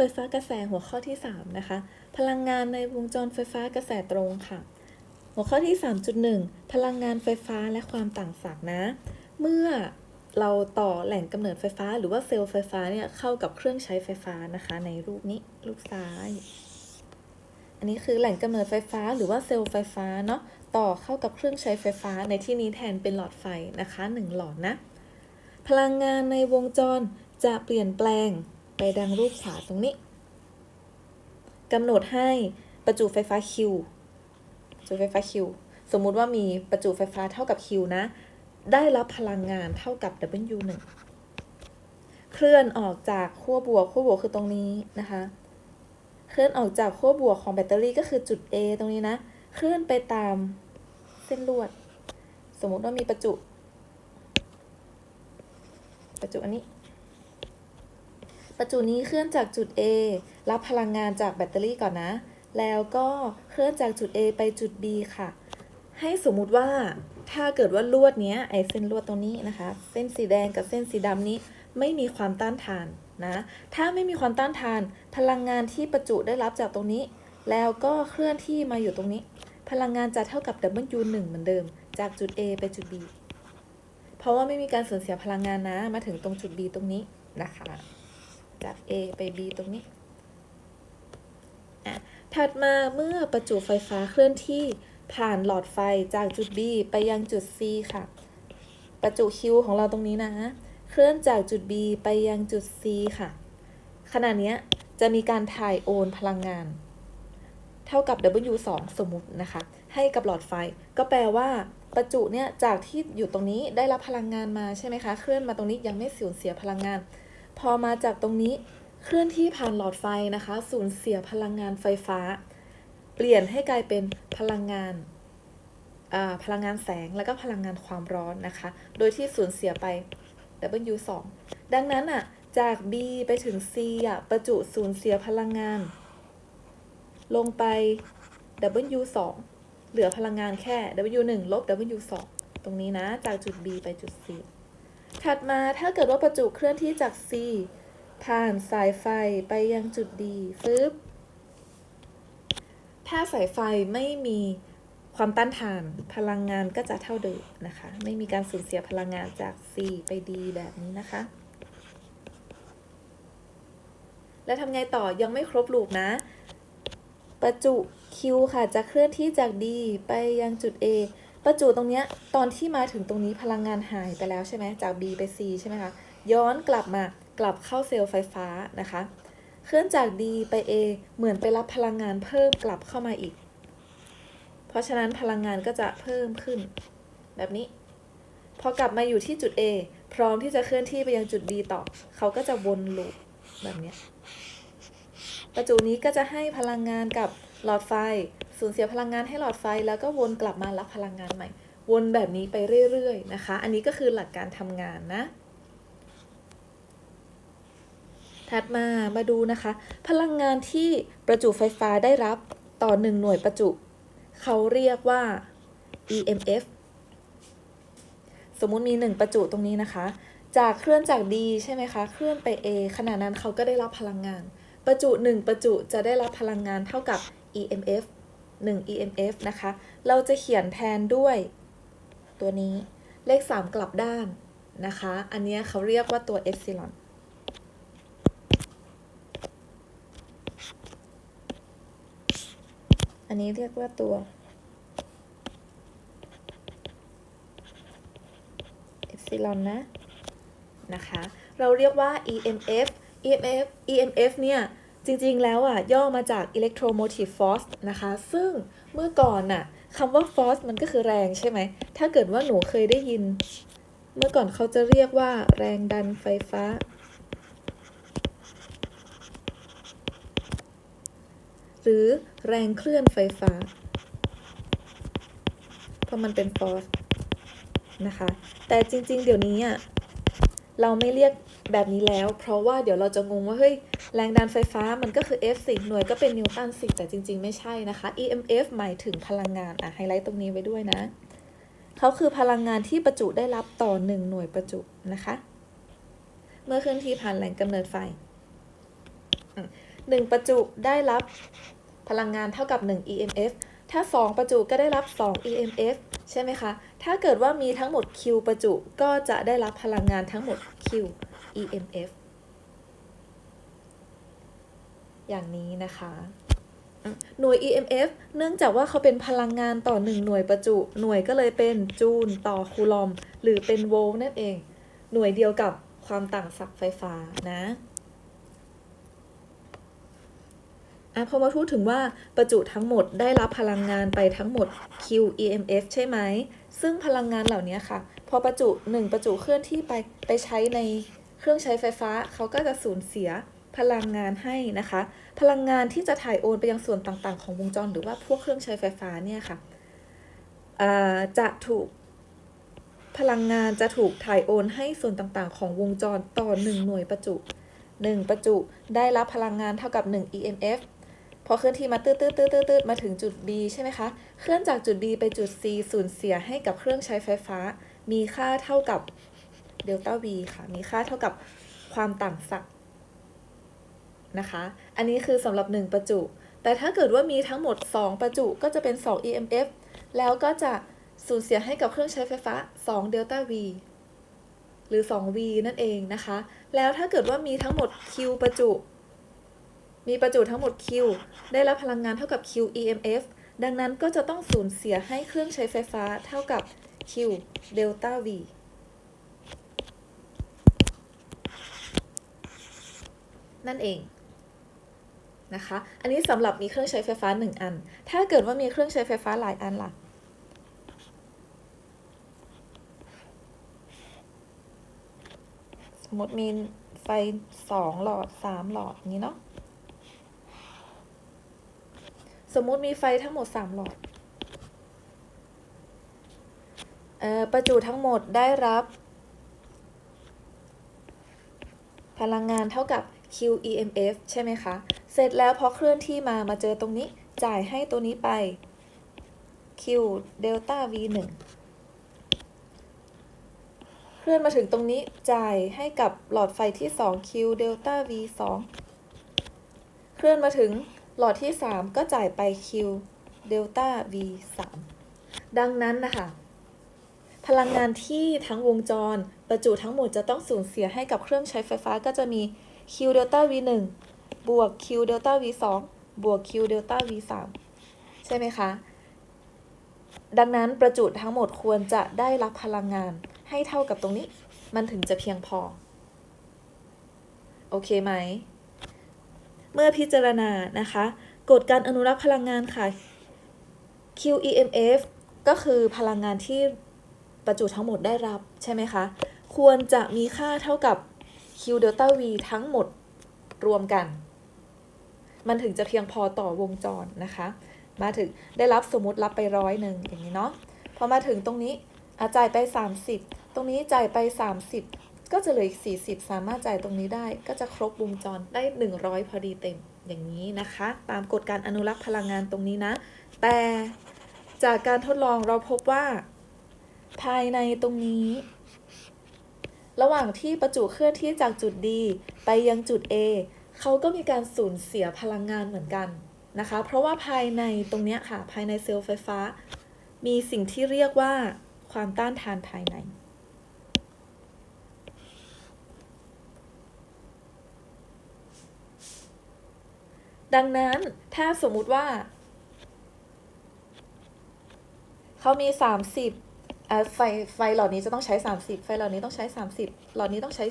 ไฟฟ้ากระแสหัวข้อที่ 3 นะคะ พลังงานในวงจรไฟฟ้ากระแสตรงค่ะ หัวข้อที่ 3.1 พลังงานไฟฟ้าและความต่างศักย์นะ เมื่อเราต่อแหล่งกำเนิดไฟฟ้า หรือว่าเซลล์ไฟฟ้าเนี่ยเข้ากับเครื่องใช้ไฟฟ้านะคะ ในรูปนี้รูปซ้าย อันนี้คือแหล่งกำเนิดไฟฟ้าหรือว่าเซลล์ไฟฟ้าเนาะต่อเข้ากับเครื่องใช้ไฟฟ้าในที่นี้แทนเป็นหลอดไฟนะคะหนึ่งหลอดนะ พลังงานในวงจรจะเปลี่ยนแปลง ไปดังรูปขวาตรงนี้กำหนดให้ประจุไฟฟ้า Q ประจุไฟฟ้า Q สมมุติว่ามีประจุไฟฟ้าเท่ากับ Q นะ ได้รับพลังงานเท่ากับ W1 เคลื่อนออกจากขั้วบวกขั้วบวกคือตรงนี้นะคะ เคลื่อนออกจากขั้วบวกของแบตเตอรี่ก็คือจุด A ตรงนี้นะ เคลื่อนไปตามเส้นลวด สมมุติว่ามีประจุ ประจุอันนี้ ประจุนี้เคลื่อนจากจุด A รับพลังงานจากแบตเตอรี่ก่อนนะ แล้วก็เคลื่อนจากจุด A ไปจุด B ค่ะ ให้สมมุติว่าถ้าเกิดว่าลวดเนี้ยไอเส้นลวดตรงนี้นะคะ เส้นสีแดงกับเส้นสีดำนี้ไม่มีความต้านทานนะ ถ้าไม่มีความต้านทาน พลังงานที่ประจุได้รับจากตรงนี้ แล้วก็เคลื่อนที่มาอยู่ตรงนี้ พลังงานจะเท่ากับ W1 เหมือนเดิม จากจุด A ไปจุด B เพราะว่าไม่มีการสูญเสียพลังงานนะ มาถึงตรงจุด B ตรงนี้นะคะ จาก A ไป B ตรงนี้อะถัดมาเมื่อประจุไฟฟ้าเคลื่อนที่ผ่านหลอดไฟจากจุด B ไปยังจุด C ค่ะ ประจุ Q ของเราตรงนี้นะ เคลื่อนจากจุด B ไปยังจุด C ค่ะ ขณะนี้จะมีการถ่ายโอนพลังงาน เท่ากับ W2 สมมุตินะคะ ให้กับหลอดไฟ ก็แปลว่าประจุเนี่ยจากที่อยู่ตรงนี้ได้รับพลังงานมาใช่ไหมคะ เคลื่อนมาตรงนี้ยังไม่สูญเสียพลังงาน พอมาจากตรงนี้เคลื่อนที่ผ่านหลอดไฟนะคะ สูญเสียพลังงานไฟฟ้า เปลี่ยนให้กลายเป็นพลังงานพลังงานแสงแล้วก็พลังงานความร้อนนะคะ โดยที่สูญเสียไป W2 ดังนั้นอะจาก B ไปถึง C อะประจุสูญเสียพลังงาน ลงไป W2 เหลือพลังงานแค่ W1 ลบ W2 ตรงนี้นะ จากจุด B ไปจุด C ถัดมาถ้าเกิดว่าประจุเคลื่อนที่จาก C ผ่านสายไฟไปยังจุด D ฟึบถ้าสายไฟไม่มีความต้านทานพลังงานก็จะเท่าเดิมนะคะ ไม่มีการสูญเสียพลังงานจาก C ไป D แบบนี้นะคะ แล้วทำไงต่อยังไม่ครบลูปนะ ประจุ Q ค่ะจะเคลื่อนที่จาก D ไปยังจุด A ประจุตรงเนี้ยตอนที่มาถึงตรงนี้พลังงานหายไปแล้วใช่ไหมจาก B ไป C ใช่ไหมคะย้อนกลับมากลับเข้าเซลล์ไฟฟ้านะคะ เคลื่อนจาก D ไป A เหมือนไปรับพลังงานเพิ่มกลับเข้ามาอีก เพราะฉะนั้นพลังงานก็จะเพิ่มขึ้น แบบนี้ พอกลับมาอยู่ที่จุด A พร้อมที่จะเคลื่อนที่ไปยังจุด B ต่อ เขาก็จะวนลูปแบบนี้ ประจุนี้ก็จะให้พลังงานกับหลอดไฟ สูญเสียพลังงานให้หลอดไฟ แล้วก็วนกลับมารับพลังงานใหม่ วนแบบนี้ไปเรื่อยๆนะคะ อันนี้ก็คือหลักการทำงานนะ ถัดมามาดูนะคะ พลังงานที่ประจุไฟฟ้าได้รับต่อ 1 หน่วยประจุ เขาเรียกว่า EMF สมมุติมี 1 ประจุตรงนี้นะคะ จากเคลื่อนจาก D ใช่ไหมคะ เคลื่อนไป A ขณะนั้นเขาก็ได้รับพลังงาน ประจุ 1 ประจุจะได้รับพลังงานเท่ากับ EMF 1 EMF นะคะ เราจะเขียนแทนด้วยตัวนี้เลข 3 กลับด้านนะคะ อันนี้เขาเรียกว่าตัว Epsilon อันนี้เรียกว่าตัว Epsilon นะนะคะ เราเรียกว่า EMF EMF EMF เนี่ย จริงๆ แล้วอะย่อมาจาก electromotive force นะคะ ซึ่งเมื่อก่อนน่ะคำว่า force มันก็คือแรงใช่ไหม ถ้าเกิดว่าหนูเคยได้ยิน เมื่อก่อนเขาจะเรียกว่าแรงดันไฟฟ้า หรือแรงเคลื่อนไฟฟ้า เพราะมันเป็น force นะคะ แต่จริงๆ เดี๋ยวนี้อะ เราไม่เรียกแบบนี้แล้ว เพราะว่าเดี๋ยวเราจะงงว่าเฮ้ยแรงดันไฟฟ้ามันก็คือ F สิหน่วยก็เป็นนิวตันสิแต่จริง ๆ ไม่ใช่นะคะ EMF หมายถึงพลังงานอะไฮไลท์ตรงนี้ไว้ด้วยนะเขาคือพลังงานที่ประจุได้รับต่อ 1 หน่วยประจุนะคะ เมื่อเคลื่อนที่ผ่านแหล่งกำเนิดไฟ1ประจุได้รับพลังงานเท่ากับ 1 EMF ถ้า 2 ประจุก็ได้รับ 2 EMF ใช่ไหมคะ ถ้าเกิดว่ามีทั้งหมด Q ประจุก็จะได้รับพลังงานทั้งหมด Q EMF อย่างนี้นะคะหน่วย EMF เนื่องจากว่าเขาเป็นพลังงานต่อ 1 หน่วยประจุ หน่วยก็เลยเป็นจูลต่อคูลอม หรือเป็นโวลต์นั่นเอง หน่วยเดียวกับความต่างศักย์ไฟฟ้านะ อะพอมาพูดถึงว่าประจุทั้งหมดได้รับพลังงานไปทั้งหมด Q EMF ใช่ไหม ซึ่งพลังงานเหล่านี้ค่ะ พอประจุ 1 ประจุเคลื่อนที่ไปไปใช้ในเครื่องใช้ไฟฟ้าเขาก็จะสูญเสียพลังงานให้นะคะ พลังงานที่จะถ่ายโอนไปยังส่วนต่างๆ ของวงจร หรือว่าพวกเครื่องใช้ไฟฟ้าเนี่ยค่ะจะถูกพลังงานจะถูกถ่ายโอนให้ส่วนต่างๆ ของวงจรต่อ 1 หน่วยประจุ 1 ประจุได้รับพลังงานเท่ากับ 1 EMF พอเคลื่อนที่มาตืดตืดตืดตืดตืดมาถึงจุด B ใช่ไหมคะ เคลื่อนจากจุด B ไปจุด C สูญเสียให้กับเครื่องใช้ไฟฟ้า มีค่าเท่ากับเดลต้า V ค่ะ มีค่าเท่ากับความต่างศักย์นะคะ อันนี้คือสำหรับ 1 ประจุ แต่ถ้าเกิดว่ามีทั้งหมด 2 ประจุก็จะเป็น 2 EMF แล้วก็จะสูญเสียให้กับเครื่องใช้ไฟฟ้า2เดลต้า V หรือ 2V นั่นเองนะคะ แล้วถ้าเกิดว่ามีทั้งหมด Q ประจุ มีประจุทั้งหมด Q ได้รับพลังงานเท่ากับ Q EMF ดังนั้นก็จะต้องสูญเสียให้เครื่องใช้ไฟฟ้าเท่ากับ Q เดลต้า V นั่นเองนะคะ อันนี้สำหรับมีเครื่องใช้ไฟฟ้า 1 อัน ถ้าเกิดว่ามีเครื่องใช้ไฟฟ้าหลายอันล่ะ สมมติมีไฟ 2 หลอด 3 หลอดอย่างนี้เนาะ สมมุติมีไฟทั้งหมด 3 หลอดเอ่อประจุทั้งหมดได้รับ พลังงานเท่ากับ Q EMF ใช่ไหมคะ เสร็จแล้วพอเคลื่อนที่มามาเจอตรงนี้จ่ายให้ตัวนี้ไป Q เดลต้า V 1เคลื่อนมาถึงตรงนี้จ่ายให้กับหลอดไฟที่ 2 Q เดลต้า V 2เคลื่อนมาถึง หลอดที่ 3 ก็จ่ายไป Q เดลต้า V 3ดังนั้นนะคะ พลังงานที่ทั้งวงจร ประจุทั้งหมดจะต้องสูญเสียให้กับเครื่องใช้ไฟฟ้าก็จะมี Q เดลต้า V 1บวก Q เดลต้า V 2บวก Q เดลต้า V 3ใช่ไหมคะ ดังนั้นประจุทั้งหมดควรจะได้รับพลังงานให้เท่ากับตรงนี้ มันถึงจะเพียงพอ โอเคไหม เมื่อพิจารณานะคะกฎการอนุรักษ์พลังงานค่ะ QEMF ก็คือพลังงานที่ประจุทั้งหมดได้รับใช่ไหมคะ ควรจะมีค่าเท่ากับ Q เดลต้า V ทั้งหมดรวมกัน มันถึงจะเพียงพอต่อวงจรนะคะ มาถึงได้รับสมมติรับไปร้อยหนึ่งอย่างนี้เนาะ พอมาถึงตรงนี้อาจ่ายไป 30 ตรงนี้จ่ายไป 30 ก็จะเหลืออีก 40 สามารถจ่ายตรงนี้ได้ ก็จะครบวงจรได้ 100 พอดีเต็มอย่างนี้นะคะ ตามกฎการอนุรักษ์พลังงานตรงนี้นะ แต่จากการทดลองเราพบว่า ภายในตรงนี้ ระหว่างที่ประจุเคลื่อนที่จากจุด D ไปยังจุด A เขาก็มีการสูญเสียพลังงานเหมือนกันนะคะ เพราะว่าภายในตรงนี้ค่ะ ภายในเซลล์ไฟฟ้า มีสิ่งที่เรียกว่าความต้านทานภายใน ดังนั้นถ้าสมมุติว่า เขามี 30ไฟไฟหลอดนี้จะต้องใช้ 30 ไฟหลอดนี้ต้องใช้ 30หลอดนี้ต้องใช้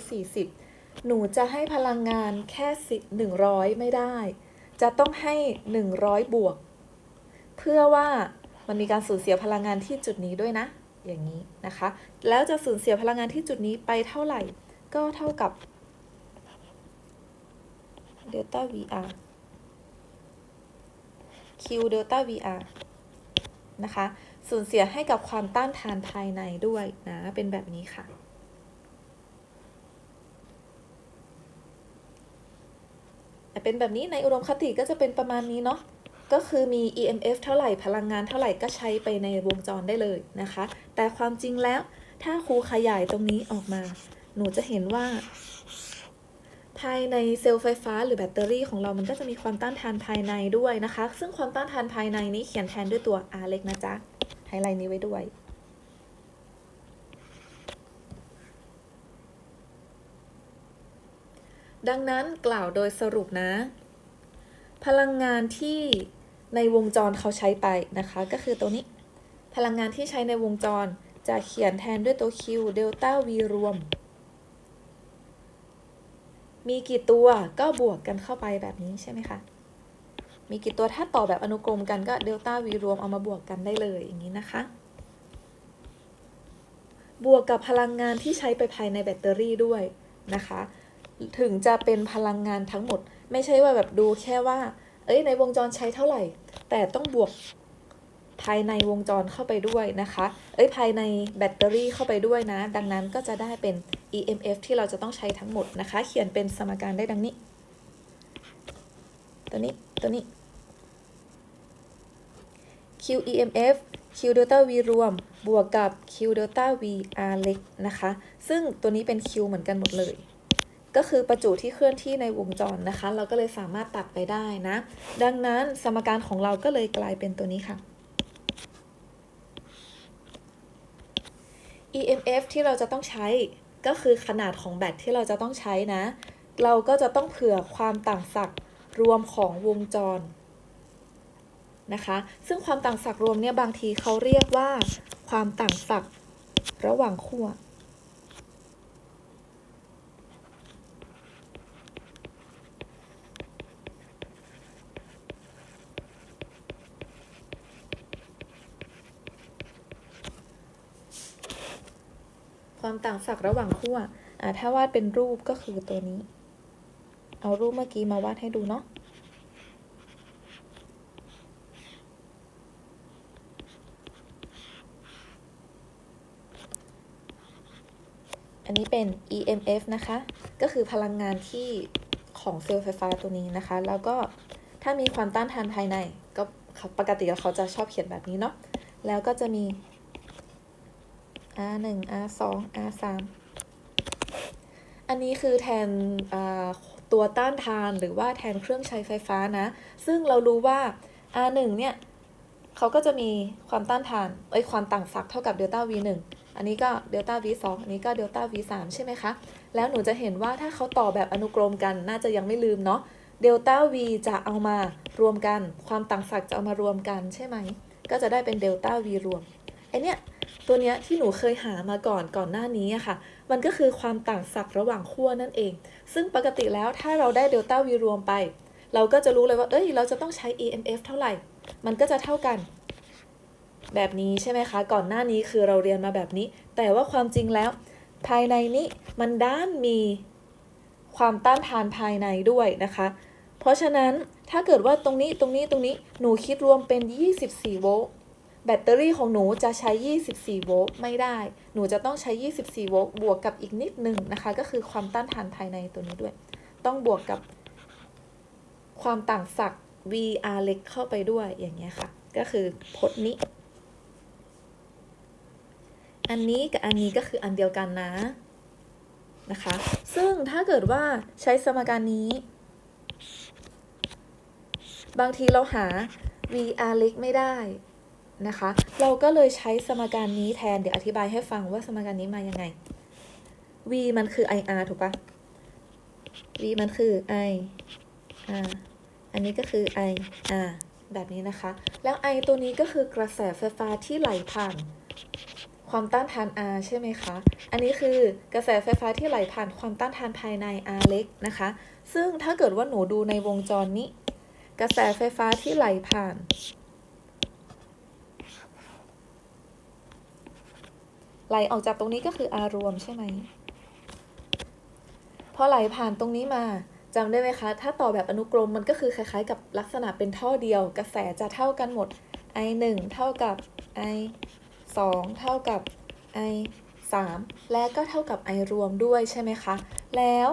40 หนูจะให้พลังงานแค่สิ100ไม่ได้ จะต้องให้ 100 บวก เพื่อว่ามันมีการสูญเสียพลังงานที่จุดนี้ด้วยนะ อย่างนี้นะคะ แล้วจะสูญเสียพลังงานที่จุดนี้ไปเท่าไหร่ ก็เท่ากับเดลต้า VR Q เดลต้า VR นะคะ สูญเสียให้กับความต้านทานภายในด้วยนะ เป็นแบบนี้ค่ะ เป็นแบบนี้ในอุดมคติก็จะเป็นประมาณนี้เนาะ ก็คือมี EMF เท่าไหร่พลังงานเท่าไหร่ก็ใช้ไปในวงจรได้เลยนะคะ แต่ความจริงแล้วถ้าครูขยายตรงนี้ออกมา หนูจะเห็นว่า ภายในเซลล์ไฟฟ้า หรือแบตเตอรี่ของเรามันก็จะมีความต้านทานภายในด้วยนะคะ ซึ่งความต้านทานภายในนี้เขียนแทนด้วยตัว R เล็กนะจ๊ะไฮไลท์นี้ไว้ด้วยดังนั้นกล่าวโดยสรุปนะ พลังงานที่ในวงจรเขาใช้ไปนะคะ ก็คือตัวนี้ พลังงานที่ใช้ในวงจรจะเขียนแทนด้วยตัว Q เดลต้า V รวม มีกี่ตัวก็บวกกันเข้าไปแบบนี้ใช่ไหมคะ มีกี่ตัวถ้าต่อแบบอนุกรมกันก็เดลต้า V รวมเอามาบวกกันได้เลยอย่างนี้นะคะ บวกกับพลังงานที่ใช้ไปภายในแบตเตอรี่ด้วยนะคะ ถึงจะเป็นพลังงานทั้งหมด ไม่ใช่ว่าแบบดูแค่ว่า เอ้ยในวงจรใช้เท่าไหร่ แต่ต้องบวก ภายในวงจรเข้าไปด้วยนะคะ เอ้ยภายในแบตเตอรี่เข้าไปด้วยนะ ดังนั้นก็จะได้เป็น EMF ที่เราจะต้องใช้ทั้งหมดนะคะ เขียนเป็นสมการได้ดังนี้ ตัวนี้ ตัวนี้ Q EMF Q delta V รวม บวกกับ Q delta V R เล็กนะคะ ซึ่งตัวนี้เป็น Q เหมือนกันหมดเลย ก็คือประจุที่เคลื่อนที่ในวงจรนะคะ เราก็เลยสามารถตัดไปได้นะ ดังนั้นสมการของเราก็เลยกลายเป็นตัวนี้ค่ะ EMF ที่เราจะต้องใช้ก็คือขนาดของแบตที่เราจะต้องใช้นะ เราก็จะต้องเผื่อความต่างศักย์รวมของวงจรนะคะ ซึ่งความต่างศักย์รวมเนี่ยบางทีเขาเรียกว่า ความต่างศักย์ระหว่างขั้ว ความต่างศักย์ระหว่างขั้วอ่าถ้าวาดเป็นรูปก็คือตัวนี้ เอารูปเมื่อกี้มาวาดให้ดูเนาะอันนี้เป็น EMF นะคะ ก็คือพลังงานที่ของเซลล์ไฟฟ้าตัวนี้นะคะ แล้วก็ถ้ามีความต้านทานภายใน ก็ปกติเขาจะชอบเขียนแบบนี้เนาะ แล้วก็จะมี R 1 R 2 R 3อันนี้คือแทนตัวต้านทานหรือว่าแทนเครื่องใช้ไฟฟ้านะ ซึ่งเรารู้ว่า R 1เนี่ยเขาก็จะมีความต้านทานเอ้ยความต่างศักย์เท่ากับเดลต้า V 1อันนี้ก็เดลต้า V 2อันนี้ก็เดลต้า V 3ใช่ไหมคะ แล้วหนูจะเห็นว่าถ้าเขาต่อแบบอนุกรมกันน่าจะยังไม่ลืมเนาะเดลต้า V จะเอามารวมกัน ความต่างศักย์จะเอามารวมกันใช่ไหม ก็จะได้เป็นเดลต้า V รวม ไอเนี้ยตัวเนี้ยที่หนูเคยหามาก่อนก่อนหน้านี้อะค่ะ มันก็คือความต่างศักย์ระหว่างขั้วนั่นเอง ซึ่งปกติแล้วถ้าเราได้เดลต้า V รวมไป เราก็จะรู้เลยว่า เอ้ย เราจะต้องใช้ EMF เท่าไหร่ มันก็จะเท่ากัน แบบนี้ใช่ไหมคะ ก่อนหน้านี้คือเราเรียนมาแบบนี้ แต่ว่าความจริงแล้ว ภายในนี้มันด้านมีความต้านทานภายในด้วยนะคะ เพราะฉะนั้นถ้าเกิดว่าตรงนี้ตรงนี้ตรงนี้หนูคิดรวมเป็น 24 โวลต์ แบตเตอรี่ของหนูจะใช้ 24 โวลต์ไม่ได้ หนูจะต้องใช้ 24 โวลต์บวกกับอีกนิดนึงนะคะ ก็คือความต้านทานภายในตัวนี้ด้วย ต้องบวกกับความต่างศักย์ VR เล็กเข้าไปด้วยอย่างเงี้ยค่ะ ก็คือพจน์นี้ อันนี้กับอันนี้ก็คืออันเดียวกันนะนะคะ ซึ่งถ้าเกิดว่าใช้สมการนี้ บางทีเราหา VR เล็กไม่ได้ นะคะ เราก็เลยใช้สมการนี้แทน เดี๋ยวอธิบายให้ฟังว่าสมการนี้มายังไง v มันคือ ir ถูกปะ v มันคือ i r อันนี้ก็คือ i r แบบนี้นะคะ แล้ว i ตัวนี้ก็คือกระแสไฟฟ้าที่ไหลผ่าน ความต้านทาน R ใช่ไหมคะ อันนี้คือกระแสไฟฟ้าที่ไหลผ่านความต้านทานภายใน R เล็กนะคะ ซึ่งถ้าเกิดว่าหนูดูในวงจรนี้ กระแสไฟฟ้าที่ไหลผ่าน ไหลออกจากตรงนี้ก็คือ R รวมใช่ไหมพอไหลผ่านตรงนี้มาจำได้ไหมคะ ถ้าต่อแบบอนุกรมมันก็คือคล้ายๆ กับลักษณะเป็นท่อเดียว กระแสจะเท่ากันหมด I 1เท่ากับ I 2เท่ากับ I 3และก็เท่ากับ I รวมด้วยใช่ไหมคะ แล้ว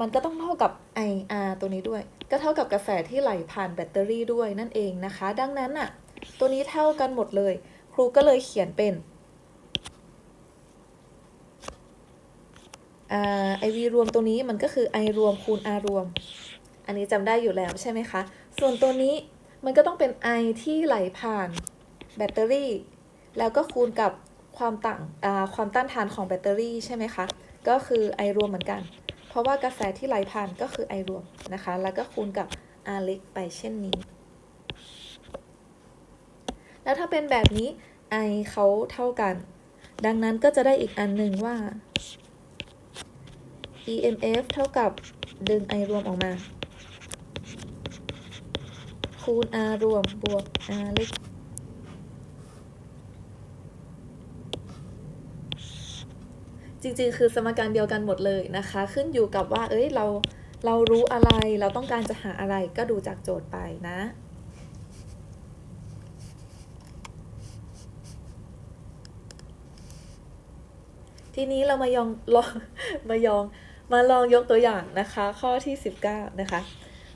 มันก็ต้องเท่ากับ IR ตัวนี้ด้วย ก็เท่ากับกระแสที่ไหลผ่านแบตเตอรี่ด้วยนั่นเองนะคะ ดังนั้นน่ะตัวนี้เท่ากันหมดเลย ครูก็เลยเขียนเป็น ไอ่า i v รวมตัวนี้มันก็คือ i รวมคูณ r รวม อันนี้จำได้อยู่แล้วใช่ไหมคะ ส่วนตัวนี้มันก็ต้องเป็น i ที่ไหลผ่านแบตเตอรี่ แล้วก็คูณกับความต่างความต้านทานของแบตเตอรี่ใช่ไหมคะ ก็คือ i รวมเหมือนกัน เพราะว่ากระแสที่ไหลผ่านก็คือ i รวมนะคะ แล้วก็คูณกับ r เล็กไปเช่นนี้ แล้วถ้าเป็นแบบนี้ i เขาเท่ากัน ดังนั้นก็จะได้อีกอันหนึ่งว่า EMF เท่ากับดึง I รวมออกมา คูณ R รวมบวก R เล็กจริงๆ คือสมการเดียวกันหมดเลยนะคะ ขึ้นอยู่กับว่า เอ้ย เรา เรารู้อะไร เราต้องการจะหาอะไร ก็ดูจากโจทย์ไปนะ ทีนี้เรามายองลองมายอง มาลองยกตัวอย่างนะคะ ข้อที่ 19 นะคะ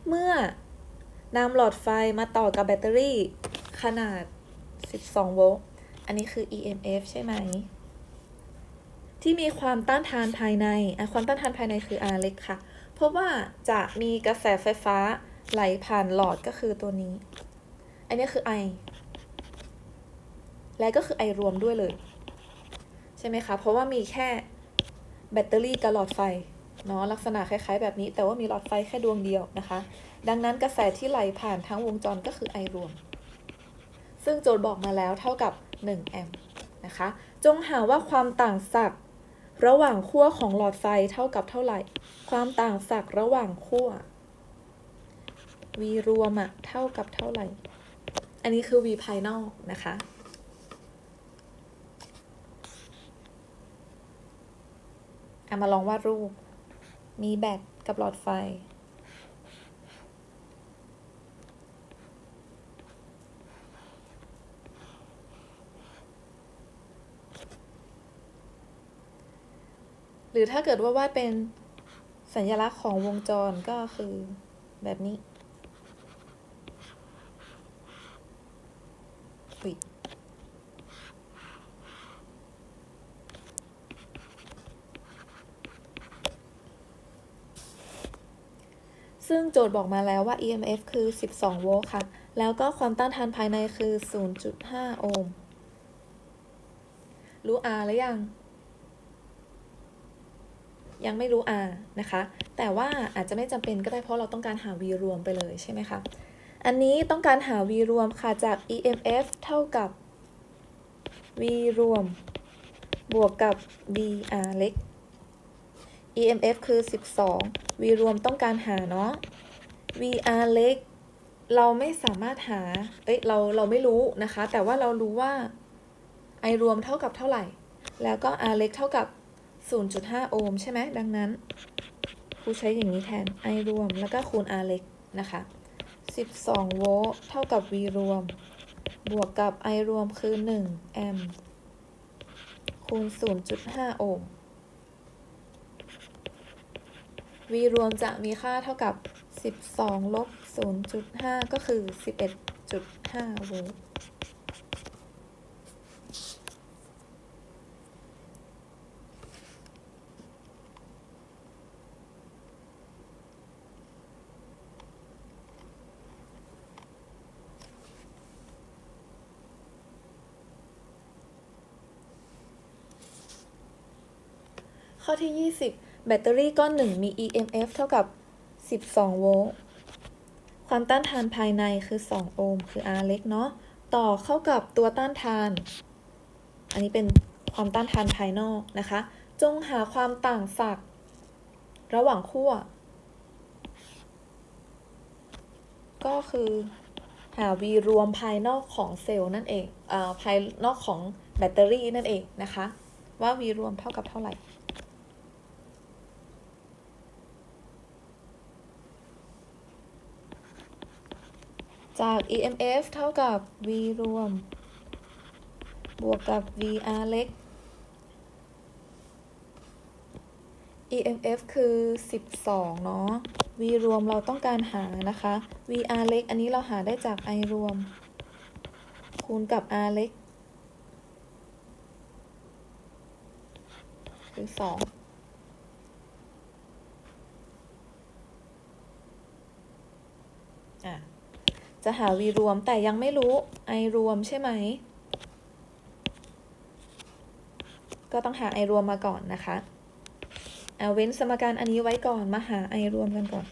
เมื่อนำหลอดไฟมาต่อกับแบตเตอรี่ขนาด 12 โวลต์ อันนี้คือ EMF ใช่ไหม ที่มีความต้านทานภายใน ความต้านทานภายในคือ R เล็กค่ะ เพราะว่าจะมีกระแสไฟฟ้าไหลผ่านหลอดก็คือตัวนี้ อันนี้คือ I และก็คือ I รวมด้วยเลย ใช่ไหมคะ เพราะว่ามีแค่แบตเตอรี่กับหลอดไฟ เนาะลักษณะคล้ายๆ แบบนี้ แต่ว่ามีหลอดไฟแค่ดวงเดียวนะคะ ดังนั้นกระแสที่ไหลผ่านทั้งวงจรก็คือ I รวม ซึ่งโจทย์บอกมาแล้วเท่ากับ 1 แอมป์นะคะ จงหาว่าความต่างศักย์ระหว่างขั้วของหลอดไฟเท่ากับเท่าไหร่ ความต่างศักย์ระหว่างขั้ว V รวมอะเท่ากับเท่าไหร่ อันนี้คือ V ภายนอกนะคะเอามาลองวาดรูป มีแบตกับหลอดไฟ หรือถ้าเกิดว่าวาดเป็นสัญลักษณ์ของวงจรก็คือแบบนี้อุ๊ย ซึ่งโจทย์บอกมาแล้วว่า EMF คือ 12 โวลต์ค่ะ แล้วก็ความต้านทานภายในคือ 0.5 โอห์ม รู้ R หรือยัง ยังไม่รู้ R นะคะ แต่ว่าอาจจะไม่จำเป็นก็ได้เพราะเราต้องการหา V รวมไปเลยใช่ไหมคะ อันนี้ต้องการหา V รวมค่ะจาก EMF เท่ากับ V รวม บวกกับ VR เล็ก EMF คือ 12 V รวมต้องการหาเนาะ VR เล็ก เราไม่สามารถหา เอ้ย เรา เราไม่รู้นะคะ แต่ว่าเรารู้ว่า I รวมเท่ากับเท่าไหร่ แล้วก็ R เล็กเท่ากับ 0.5 โอห์มใช่ไหม ดังนั้นครูใช้อย่างนี้แทน I รวมแล้วก็คูณ R เล็กนะคะ 12 โวลต์เท่ากับ V รวม บวกกับ I รวมคือ 1 แอมป์คูณ 0.5 โอห์ม V รวมจะมีค่าเท่ากับ 12 ลบ 0.5 ก็คือ 11.5 โวลต์ข้อที่ 20 แบตเตอรี่ก้อนหนึ่งมี EMF เท่ากับ 12 โวลต์ ความต้านทานภายในคือ 2 โอห์ม คือ R เล็กเนาะ ต่อเข้ากับตัวต้านทาน อันนี้เป็นความต้านทานภายนอกนะคะ จงหาความต่างศักย์ระหว่างขั้ว ก็คือหา V รวมภายนอกของเซลล์นั่นเองเอ่อภายนอกของแบตเตอรี่นั่นเองนะคะ ว่า V รวมเท่ากับเท่าไหร่ จาก EMF เท่ากับ V รวม บวกกับ VR เล็ก EMF คือ 12 เนาะ V รวมเราต้องการหานะคะ VR เล็ก อันนี้เราหาได้จาก I รวม คูณกับ R เล็ก คือ 2 อะ จะหา v รวมแต่ยังไม่รู้ i รวมใช่ไหม ก็ต้องหา i รวมมาก่อนนะคะเอาเว้นสมการอันนี้ไว้ก่อนมาหา i รวมกันก่อน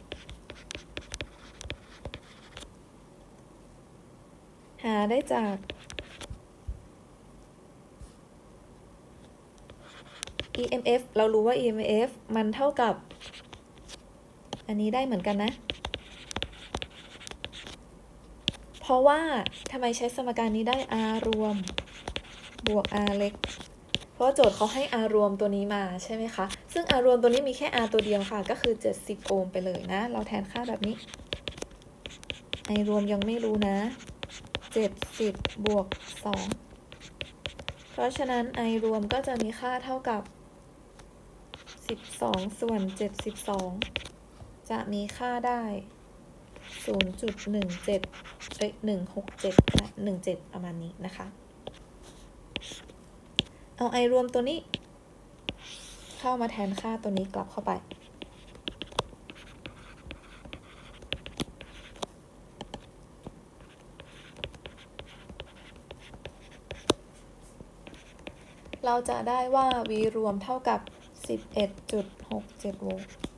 หาได้จาก EMF เรารู้ว่า EMF มันเท่ากับ อันนี้ได้เหมือนกันนะ เพ ราะว่าทำไมใช้สมการนี้ได้ R รวม บวก R เล็ก เพราะโจทย์เขาให้ R รวมตัวนี้มาใช่ไหมคะ ซึ่ง R รวมตัวนี้มีแค่ R ตัวเดียวค่ะ ก็คือ 70 โอห์มไปเลยนะ เราแทนค่าแบบนี้ I รวมยังไม่รู้นะ 70 บวก 2 เพราะฉะนั้น I รวมก็จะมีค่าเท่ากับ 12 ส่วน 72 จะมีค่าได้ 0.17เจ็ดเอ้ย167ค่ะ17ประมาณนี้นะคะ เอา i รวมตัวนี้ เข้ามาแทนค่าตัวนี้กลับเข้าไป เราจะได้ว่า v รวมเท่ากับ 11.67โวลต์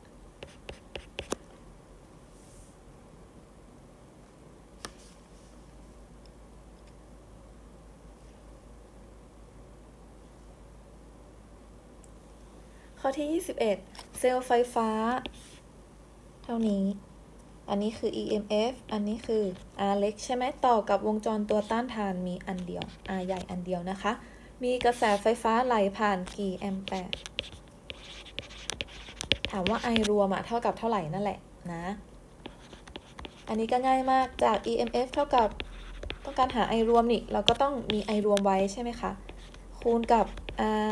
ข้อที่ 21 เซลล์ไฟฟ้า เท่านี้ อันนี้คือ EMF อันนี้คือ R เล็กใช่ไหมต่อกับวงจรตัวต้านทานมีอันเดียว R ใหญ่อันเดียวนะคะ มีกระแสไฟฟ้าไหลผ่านกี่แอมแปร์ถามว่า I รวมอะเท่ากับเท่าไหร่นั่นแหละนะ อันนี้ก็ง่ายมากจาก EMF เท่ากับต้องการหา I รวมนี่เราก็ต้องมี I รวมไว้ใช่ไหมคะ คูณกับ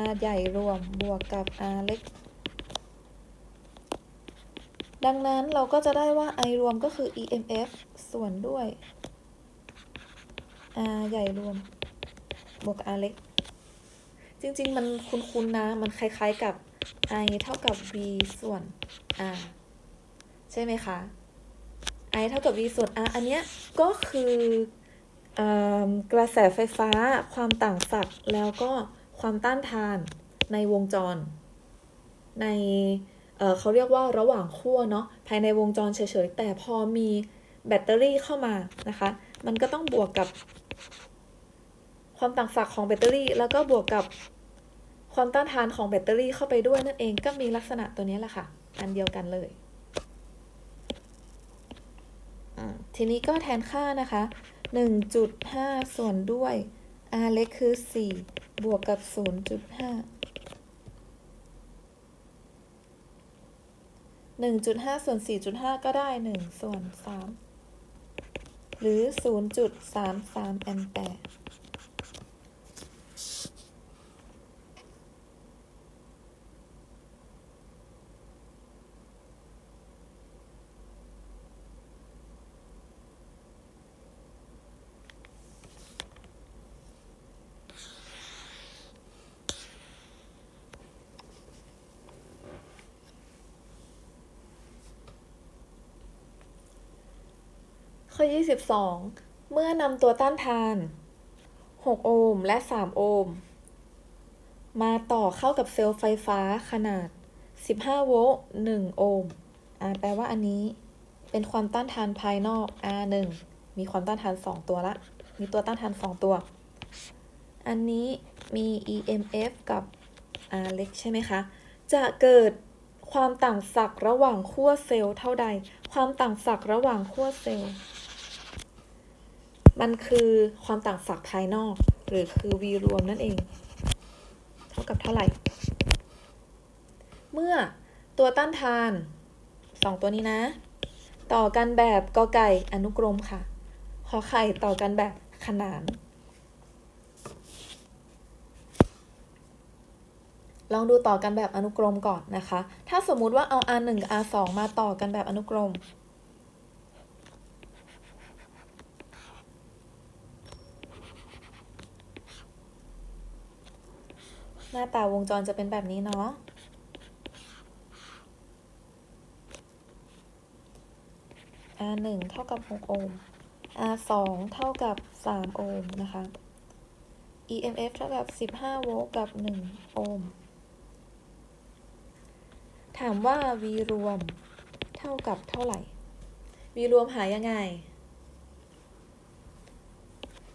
R ใหญ่รวมบวกกับ R เล็ก ดังนั้นเราก็จะได้ว่า I รวมก็คือ EMF ส่วนด้วย R ใหญ่รวม บวก R เล็ก จริง ๆ มันคุ้นๆนะ มันคล้ายๆกับ I เท่ากับ V ส่วน R ใช่ไหมคะ I เท่ากับ V ส่วน R อันเนี้ยก็คืออกระแสไฟฟ้าความต่างศักย์แล้วก็ ความต้านทานในวงจร ในเเขาเรียกว่าระหว่างขั้วเนาะภายในวงจรเฉยๆ แต่พอมีแบตเตอรี่เข้ามานะคะ มันก็ต้องบวกกับ ความต่างศักย์ของแบตเตอรี่ แล้วก็บวกกับความต้านทานของแบตเตอรี่เข้าไปด้วยนั่นเองก็มีลักษณะตัวนี้แหละค่ะ อันเดียวกันเลย ทีนี้ก็แทนค่านะคะ 1.5 ส่วนด้วย r เล็กคือ 4 บวกกับ 0.5 1.5 ส่วน 4.5 ก็ได้ 1 ส่วน 3 หรือ 0.33 แอมแปร์ ข้อ 22 เมื่อนำตัวต้านทาน 6 โอห์มและ 3 โอห์มมาต่อเข้ากับเซลล์ไฟฟ้าขนาด 15 โวลต์ 1 โอห์มอ่าแปลว่าอันนี้เป็นความต้านทานภายนอก R1 มีความต้านทาน 2 ตัวละ มีตัวต้านทาน 2 ตัว อันนี้มี EMF กับ R เล็กใช่ไหมคะ จะเกิดความต่างศักย์ระหว่างขั้วเซลล์เท่าใด ความต่างศักย์ระหว่างขั้วเซลล์ มันคือความต่างศักย์ภายนอก หรือคือ V รวมนั่นเอง เท่ากับเท่าไหร่ เมื่อตัวต้านทานสองตัวนี้นะ ต่อกันแบบกอไก่อนุกรมค่ะขอไข่ต่อกันแบบขนาน ลองดูต่อกันแบบอนุกรมก่อนนะคะ ถ้าสมมุติว่าเอา R 1 R 2 มาต่อกันแบบอนุกรม หน้าตาวงจรจะเป็นแบบนี้เนาะถ R 1เท่ากับ 6 โอห์ม R 2เท่ากับ 3 โอห์มนะคะ EMF เท่ากับ 15 โวลต์กับ 1 โอห์ม ถามว่า V รวมเท่ากับเท่าไหร่ V รวมหายังไง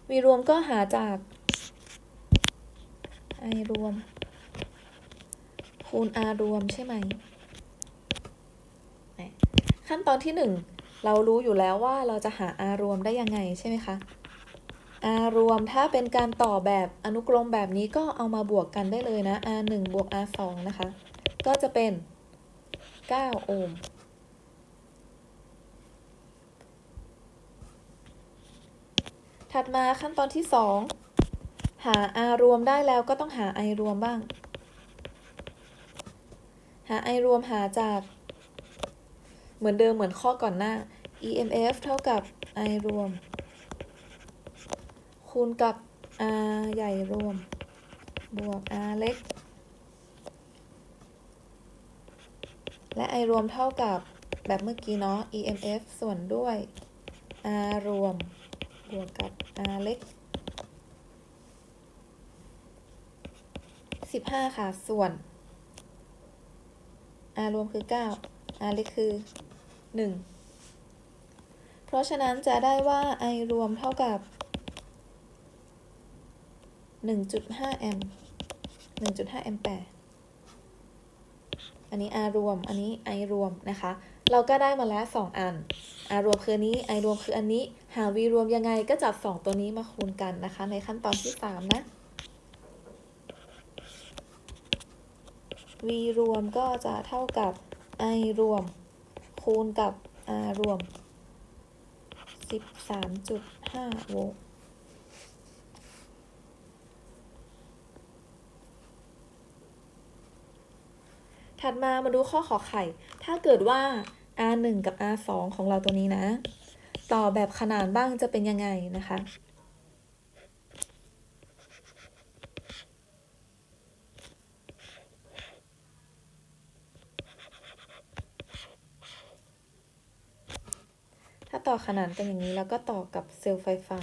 V รวมก็หาจาก I รวม คูณ R รวมใช่ไหม ขั้นตอนที่หนึ่งเรารู้อยู่แล้วว่าเราจะหา R รวมได้ยังไงใช่ไหมคะ R รวมถ้าเป็นการต่อแบบอนุกรมแบบนี้ก็เอามาบวกกันได้เลยนะ R 1บวก R 2นะคะ ก็จะเป็น 9 โอห์มถัดมาขั้นตอนที่ 2 หา R รวมได้แล้วก็ต้องหา I รวมบ้าง หา I รวมหาจาก เหมือนเดิมเหมือนข้อก่อนหน้า EMF เท่ากับ I รวม คูณกับ R ใหญ่รวม บวก R เล็ก และ I รวมเท่ากับแบบเมื่อกี้เนาะ EMF ส่วนด้วย R รวม บวกกับ R เล็ก 15ค่ะ ส่วน R รวมคือ9 R เล็กคือ1เพราะฉะนั้นจะได้ว่า I รวมเท่ากับ1.5แอมป์1.5แอมแปร์อันนี้ R รวม อันนี้ I รวมนะคะ เราก็ได้มาแล้ว2อัน R รวมคืออันนี้ I รวมคืออันนี้ หา V รวมยังไงก็จับ2ตัวนี้มาคูณกันนะคะ ในขั้นตอนที่3นะ V รวมก็จะเท่ากับ I รวม คูณกับ R รวม 13.5 โวลต์ถัดมามาดูข้อขอไข่ ถ้าเกิดว่า R 1กับ R 2ของเราตัวนี้นะ ต่อแบบขนานบ้างจะเป็นยังไงนะคะ ถ้าต่อ ขนานกันอย่างนี้แล้วก็ต่อกับเซลล์ไฟฟ้า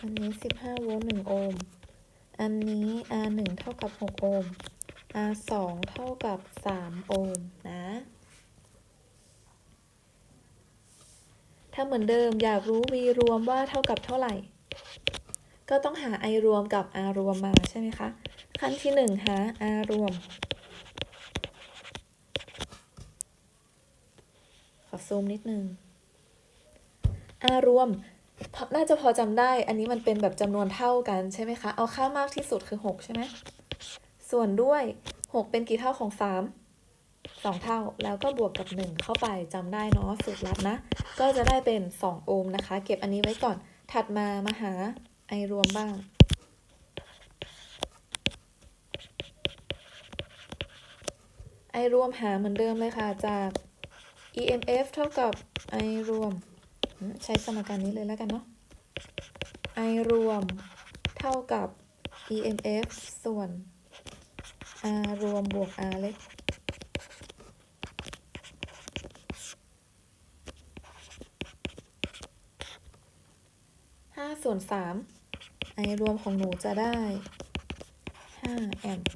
อันนี้ 15 โวลต์1โอห์ม อันนี้ R 1 เท่ากับ 6 โอห์ม R 2 เท่ากับ 3 โอห์มนะถ้าเหมือนเดิมอยากรู้ V รวมว่าเท่ากับเท่าไหร่ ก็ต้องหา I รวมกับ R รวมมาใช่ไหมคะ ขั้นที่ 1 หา R รวม ขอซูมนิดนึง R รวมน่าจะพอจำได้ อันนี้มันเป็นแบบจำนวนเท่ากันใช่ไหมคะ เอาค่ามากที่สุดคือ 6 ใช่ไหม ส่วนด้วย 6 เป็นกี่เท่าของ 3 2 เท่า แล้วก็บวกกับ 1 เข้าไปจำได้เนาะสูตรลัดนะ ก็จะได้เป็น 2 โอห์มนะคะ เก็บอันนี้ไว้ก่อน ถัดมามาหา I รวมบ้าง I รวมหาเหมือนเดิมเลยค่ะ จาก EMF เท่ากับ I รวม ใช้สมการนี้เลยแล้วกันเนาะ I รวมเท่ากับ EMF ส่วน R รวมบวก R เล็ก5ส่วน 3 I รวมของหนูจะได้5แอมป์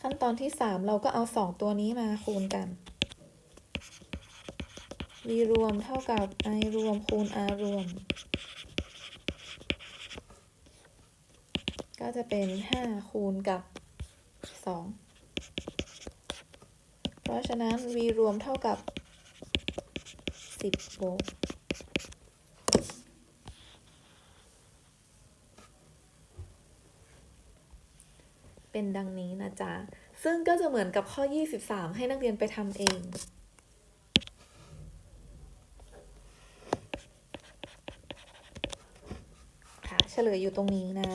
ขั้นตอนที่3เราก็เอา2ตัวนี้มาคูณกัน V รวมเท่ากับ I รวมคูณ R รวม ก็จะเป็น5คูณกับ2เพราะฉะนั้น V รวมเท่ากับ 10โวลต์เป็นดังนี้นะจ๊ะ ซึ่งก็จะเหมือนกับข้อ 23 ให้นักเรียนไปทำเองค่ะเฉลยอยู่ตรงนี้นะ